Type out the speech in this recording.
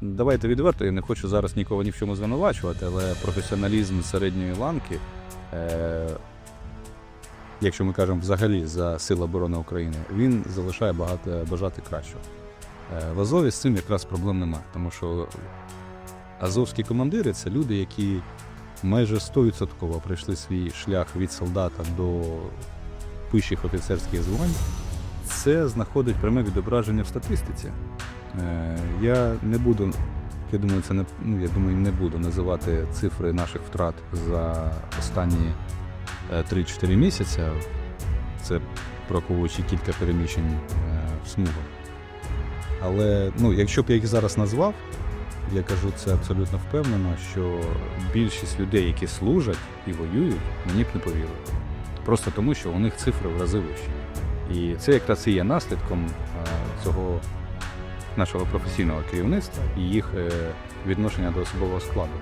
давайте відверто, я не хочу зараз нікого ні в чому звинувачувати, але професіоналізм середньої ланки, е, якщо ми кажемо взагалі за Сил оборони України, він залишає багато бажати кращого. Е, в Азові з цим якраз проблем немає, тому що азовські командири це люди, які майже 100% пройшли свій шлях від солдата до вищих офіцерських звань. Це знаходить пряме відображення в статистиці. Е, Я не буду, я думаю, це не ну, я думаю, не буду називати цифри наших втрат за останні е, 3-4 місяці. Це враховуючи кілька переміщень е, в смугах. Але ну, якщо б я їх зараз назвав, я кажу це абсолютно впевнено, що більшість людей, які служать і воюють, мені б не повірили. Просто тому, що у них цифри в рази вищі. І це якраз і є наслідком е, цього нашого професійного керівництва і їх е, відношення до особового складу.